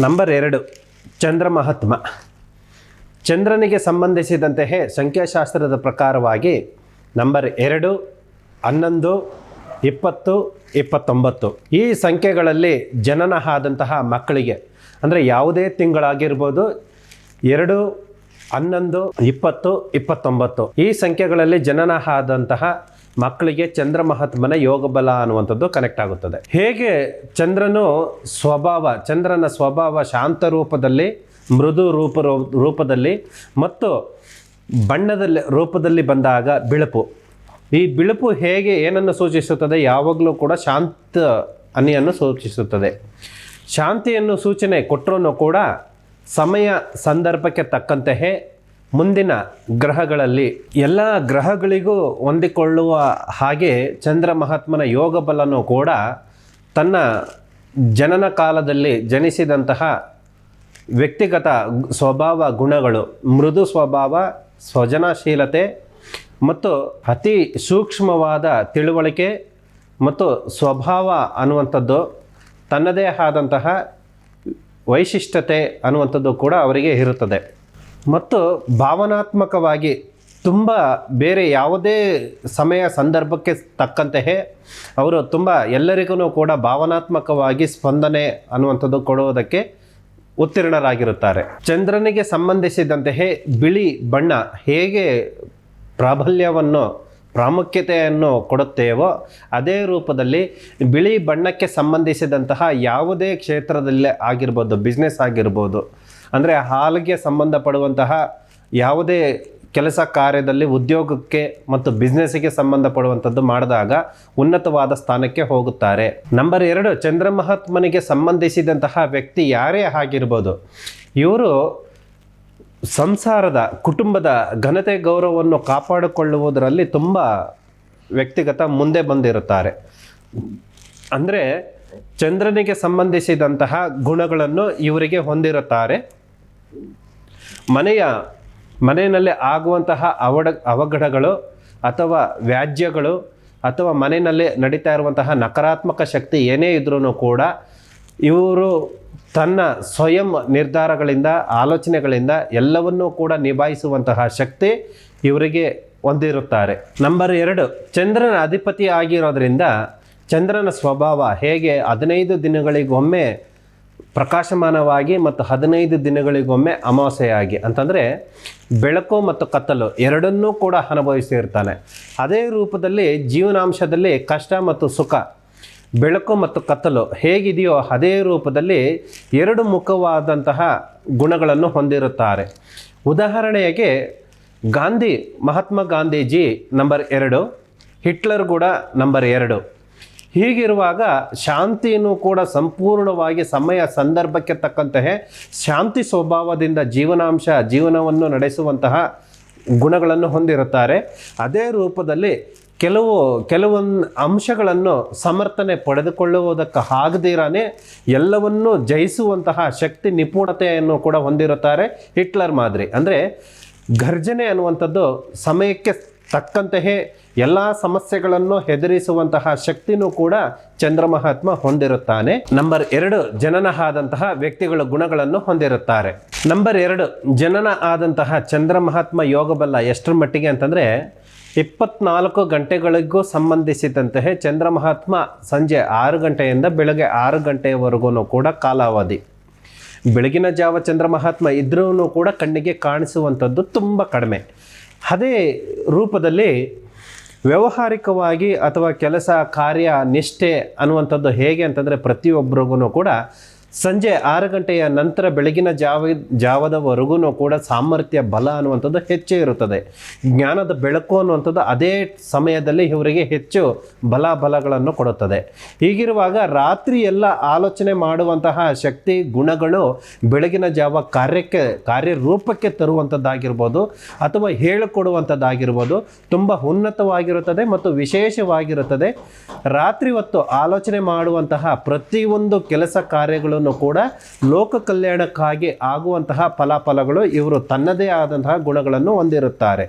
Number ಎರಡು ಚಂದ್ರ ಮಹಾತ್ಮ ಚಂದ್ರನಿಗೆ ಸಂಬಂಧಿಸಿದಂತೆಯೇ ಸಂಖ್ಯಾಶಾಸ್ತ್ರದ ಪ್ರಕಾರವಾಗಿ ನಂಬರ್ ಎರಡು, ಹನ್ನೊಂದು, ಇಪ್ಪತ್ತು, ಇಪ್ಪತ್ತೊಂಬತ್ತು. ಈ ಸಂಖ್ಯೆಗಳಲ್ಲಿ ಜನನ ಆದಂತಹ ಮಕ್ಕಳಿಗೆ, ಅಂದರೆ ಯಾವುದೇ ತಿಂಗಳಾಗಿರ್ಬೋದು, ಎರಡು, ಹನ್ನೊಂದು, ಇಪ್ಪತ್ತು, ಇಪ್ಪತ್ತೊಂಬತ್ತು. ಈ ಸಂಖ್ಯೆಗಳಲ್ಲಿ ಜನನ ಆದಂತಹ ಮಕ್ಕಳಿಗೆ ಚಂದ್ರ ಮಹಾತ್ಮನ ಯೋಗ ಬಲ ಅನ್ನುವಂಥದ್ದು ಕನೆಕ್ಟ್ ಆಗುತ್ತದೆ. ಹೇಗೆ ಚಂದ್ರನು ಸ್ವಭಾವ, ಚಂದ್ರನ ಸ್ವಭಾವ ಶಾಂತ ರೂಪದಲ್ಲಿ, ಮೃದು ರೂಪ ರೂಪದಲ್ಲಿ ಮತ್ತು ಬಣ್ಣದಲ್ಲಿ, ರೂಪದಲ್ಲಿ ಬಂದಾಗ ಬಿಳುಪು. ಈ ಬಿಳುಪು ಹೇಗೆ ಏನನ್ನು ಸೂಚಿಸುತ್ತದೆ? ಯಾವಾಗಲೂ ಕೂಡ ಶಾಂತ ಅನಿಯನ್ನು ಸೂಚಿಸುತ್ತದೆ. ಶಾಂತಿಯನ್ನು ಸೂಚನೆ ಕೊಟ್ಟರೂ ಕೂಡ ಸಮಯ ಸಂದರ್ಭಕ್ಕೆ ತಕ್ಕಂತೆಯೇ ಮುಂದಿನ ಗ್ರಹಗಳಲ್ಲಿ ಎಲ್ಲ ಗ್ರಹಗಳಿಗೂ ಹೊಂದಿಕೊಳ್ಳುವ ಹಾಗೆ ಚಂದ್ರ ಮಹಾತ್ಮನ ಯೋಗ ಬಲನೂ ಕೂಡ ತನ್ನ ಜನನ ಕಾಲದಲ್ಲಿ ಜನಿಸಿದಂತಹ ವ್ಯಕ್ತಿಗತ ಸ್ವಭಾವ ಗುಣಗಳು, ಮೃದು ಸ್ವಭಾವ ಸ್ವಜನಶೀಲತೆ ಮತ್ತು ಅತಿ ಸೂಕ್ಷ್ಮವಾದ ತಿಳುವಳಿಕೆ ಮತ್ತು ಸ್ವಭಾವ ಅನ್ನುವಂಥದ್ದು, ತನ್ನದೇ ಆದಂತಹ ವೈಶಿಷ್ಟ್ಯತೆ ಅನ್ನುವಂಥದ್ದು ಕೂಡ ಅವರಿಗೆ ಇರುತ್ತದೆ. ಮತ್ತು ಭಾವನಾತ್ಮಕವಾಗಿ ತುಂಬ ಬೇರೆ ಯಾವುದೇ ಸಮಯ ಸಂದರ್ಭಕ್ಕೆ ತಕ್ಕಂತೆಯೇ ಅವರು ತುಂಬ ಎಲ್ಲರಿಗೂ ಕೂಡ ಭಾವನಾತ್ಮಕವಾಗಿ ಸ್ಪಂದನೆ ಅನ್ನುವಂಥದ್ದು ಕೊಡುವುದಕ್ಕೆ ಉತ್ತೀರ್ಣರಾಗಿರುತ್ತಾರೆ. ಚಂದ್ರನಿಗೆ ಸಂಬಂಧಿಸಿದಂತೆಯೇ ಬಿಳಿ ಬಣ್ಣ ಹೇಗೆ ಪ್ರಾಬಲ್ಯವನ್ನು, ಪ್ರಾಮುಖ್ಯತೆಯನ್ನು ಕೊಡುತ್ತೇವೋ ಅದೇ ರೂಪದಲ್ಲಿ ಬಿಳಿ ಬಣ್ಣಕ್ಕೆ ಸಂಬಂಧಿಸಿದಂತಹ ಯಾವುದೇ ಕ್ಷೇತ್ರದಲ್ಲೇ ಆಗಿರ್ಬೋದು ಬಿಸ್ನೆಸ್ ಆಗಿರ್ಬೋದು ಅಂದರೆ ಹಾಲಿಗೆ ಸಂಬಂಧಪಡುವಂತಹ ಯಾವುದೇ ಕೆಲಸ ಕಾರ್ಯದಲ್ಲಿ ಉದ್ಯೋಗಕ್ಕೆ ಮತ್ತು ಬಿಸ್ನೆಸ್ಸಿಗೆ ಸಂಬಂಧಪಡುವಂಥದ್ದು ಮಾಡಿದಾಗ ಉನ್ನತವಾದ ಸ್ಥಾನಕ್ಕೆ ಹೋಗುತ್ತಾರೆ. ನಂಬರ್ ಎರಡು ಚಂದ್ರ ಮಹಾತ್ಮನಿಗೆ ಸಂಬಂಧಿಸಿದಂತಹ ವ್ಯಕ್ತಿ ಯಾರೇ ಆಗಿರ್ಬೋದು, ಇವರು ಸಂಸಾರದ, ಕುಟುಂಬದ ಘನತೆ ಗೌರವವನ್ನು ಕಾಪಾಡಿಕೊಳ್ಳುವುದರಲ್ಲಿ ತುಂಬ ವ್ಯಕ್ತಿಗತ ಮುಂದೆ ಬಂದಿರುತ್ತಾರೆ. ಅಂದರೆ ಚಂದ್ರನಿಗೆ ಸಂಬಂಧಿಸಿದಂತಹ ಗುಣಗಳನ್ನು ಇವರಿಗೆ ಹೊಂದಿರುತ್ತಾರೆ. ಮನೆಯ, ಮನೆಯಲ್ಲೇ ಆಗುವಂತಹ ಅವಡ, ಅವಘಡಗಳು ಅಥವಾ ವ್ಯಾಜ್ಯಗಳು ಅಥವಾ ಮನೆಯಲ್ಲೇ ನಡೀತಾ ಇರುವಂತಹ ನಕಾರಾತ್ಮಕ ಶಕ್ತಿ ಏನೇ ಇದ್ರೂ ಕೂಡ ಇವರು ತನ್ನ ಸ್ವಯಂ ನಿರ್ಧಾರಗಳಿಂದ, ಆಲೋಚನೆಗಳಿಂದ ಎಲ್ಲವನ್ನೂ ಕೂಡ ನಿಭಾಯಿಸುವಂತಹ ಶಕ್ತಿ ಇವರಿಗೆ ಹೊಂದಿರುತ್ತಾರೆ. ನಂಬರ್ ಎರಡು, ಚಂದ್ರನ ಅಧಿಪತಿ ಆಗಿರೋದ್ರಿಂದ ಚಂದ್ರನ ಸ್ವಭಾವ ಹೇಗೆ ಹದಿನೈದು ದಿನಗಳಿಗೊಮ್ಮೆ ಪ್ರಕಾಶಮಾನವಾಗಿ ಮತ್ತು ಹದಿನೈದು ದಿನಗಳಿಗೊಮ್ಮೆ ಅಮಾವಾಸ್ಯೆಯಾಗಿ ಅಂತಂದರೆ ಬೆಳಕು ಮತ್ತು ಕತ್ತಲು ಎರಡನ್ನೂ ಕೂಡ ಅನುಭವಿಸಿರ್ತಾನೆ. ಅದೇ ರೂಪದಲ್ಲಿ ಜೀವನಾಂಶದಲ್ಲಿ ಕಷ್ಟ ಮತ್ತು ಸುಖ, ಬೆಳಕು ಮತ್ತು ಕತ್ತಲು ಹೇಗಿದೆಯೋ ಅದೇ ರೂಪದಲ್ಲಿ ಎರಡು ಮುಖವಾದಂತಹ ಗುಣಗಳನ್ನು ಹೊಂದಿರುತ್ತಾರೆ. ಉದಾಹರಣೆಗೆ ಗಾಂಧಿ ಮಹಾತ್ಮ ಗಾಂಧೀಜಿ ನಂಬರ್ ಎರಡು, ಹಿಟ್ಲರ್ ಕೂಡ ನಂಬರ್ ಎರಡು. ಹೀಗಿರುವಾಗ ಶಾಂತಿಯನ್ನು ಕೂಡ ಸಂಪೂರ್ಣವಾಗಿ ಸಮಯ ಸಂದರ್ಭಕ್ಕೆ ತಕ್ಕಂತಹ ಶಾಂತಿ ಸ್ವಭಾವದಿಂದ ಜೀವನಾಂಶ ಜೀವನವನ್ನು ನಡೆಸುವಂತಹ ಗುಣಗಳನ್ನು ಹೊಂದಿರುತ್ತಾರೆ. ಅದೇ ರೂಪದಲ್ಲಿ ಕೆಲವು ಕೆಲವೊಂದು ಅಂಶಗಳನ್ನು ಸಮರ್ಥನೆ ಪಡೆದುಕೊಳ್ಳುವುದಕ್ಕೆ ಆಗದಿರಾನೆ ಎಲ್ಲವನ್ನೂ ಜಯಿಸುವಂತಹ ಶಕ್ತಿ ನಿಪುಣತೆಯನ್ನು ಕೂಡ ಹೊಂದಿರುತ್ತಾರೆ ಹಿಟ್ಲರ್ ಮಾದರಿ. ಅಂದರೆ ಘರ್ಜನೆ ಅನ್ನುವಂಥದ್ದು ಸಮಯಕ್ಕೆ ತಕ್ಕಂತೆಯೇ ಎಲ್ಲ ಸಮಸ್ಯೆಗಳನ್ನು ಹೆದರಿಸುವಂತಹ ಶಕ್ತಿನೂ ಕೂಡ ಚಂದ್ರ ಮಹಾತ್ಮ ಹೊಂದಿರುತ್ತಾನೆ. ನಂಬರ್ ಎರಡು, ಜನನ ಆದಂತಹ ವ್ಯಕ್ತಿಗಳ ಗುಣಗಳನ್ನು ಹೊಂದಿರುತ್ತಾರೆ. ನಂಬರ್ ಎರಡು, ಜನನ ಆದಂತಹ ಚಂದ್ರ ಮಹಾತ್ಮ ಯೋಗ ಎಷ್ಟರ ಮಟ್ಟಿಗೆ ಅಂತಂದರೆ, ಇಪ್ಪತ್ನಾಲ್ಕು ಗಂಟೆಗಳಿಗೂ ಸಂಬಂಧಿಸಿದಂತೆ ಚಂದ್ರ ಮಹಾತ್ಮ ಸಂಜೆ ಆರು ಗಂಟೆಯಿಂದ ಬೆಳಗ್ಗೆ ಆರು ಗಂಟೆಯವರೆಗೂ ಕೂಡ ಕಾಲಾವಧಿ. ಬೆಳಗಿನ ಜಾವ ಚಂದ್ರ ಮಹಾತ್ಮ ಇದ್ರೂ ಕೂಡ ಕಣ್ಣಿಗೆ ಕಾಣಿಸುವಂಥದ್ದು ತುಂಬ ಕಡಿಮೆ. ಅದೇ ರೂಪದಲ್ಲಿ ವ್ಯವಹಾರಿಕವಾಗಿ ಅಥವಾ ಕೆಲಸ ಕಾರ್ಯ ನಿಷ್ಠೆ ಅನ್ನುವಂಥದ್ದು ಹೇಗೆ ಅಂತಂದರೆ ಪ್ರತಿಯೊಬ್ಬರಿಗೂ ಕೂಡ ಸಂಜೆ ಆರು ಗಂಟೆಯ ನಂತರ ಬೆಳಗಿನ ಜಾವ, ಜಾವದವರೆಗೂ ಕೂಡ ಸಾಮರ್ಥ್ಯ, ಬಲ ಅನ್ನುವಂಥದ್ದು ಹೆಚ್ಚೇ ಇರುತ್ತದೆ. ಜ್ಞಾನದ ಬೆಳಕು ಅನ್ನುವಂಥದ್ದು ಅದೇ ಸಮಯದಲ್ಲಿ ಇವರಿಗೆ ಹೆಚ್ಚು ಬಲ ಬಲಗಳನ್ನು ಕೊಡುತ್ತದೆ. ಹೀಗಿರುವಾಗ ರಾತ್ರಿ ಎಲ್ಲ ಆಲೋಚನೆ ಮಾಡುವಂತಹ ಶಕ್ತಿ, ಗುಣಗಳು ಬೆಳಗಿನ ಜಾವ ಕಾರ್ಯಕ್ಕೆ, ಕಾರ್ಯರೂಪಕ್ಕೆ ತರುವಂಥದ್ದಾಗಿರ್ಬೋದು ಅಥವಾ ಹೇಳಿಕೊಡುವಂಥದ್ದಾಗಿರ್ಬೋದು ತುಂಬ ಉನ್ನತವಾಗಿರುತ್ತದೆ ಮತ್ತು ವಿಶೇಷವಾಗಿರುತ್ತದೆ. ರಾತ್ರಿ ಹೊತ್ತು ಆಲೋಚನೆ ಮಾಡುವಂತಹ ಪ್ರತಿಯೊಂದು ಕೆಲಸ ಕಾರ್ಯಗಳನ್ನು ಕೂಡ ಲೋಕ ಕಲ್ಯಾಣಕ್ಕಾಗಿ ಆಗುವಂತಹ ಫಲಾಫಲಗಳು ಇವರು ತನ್ನದೇ ಆದಂತಹ ಗುಣಗಳನ್ನು ಹೊಂದಿರುತ್ತಾರೆ.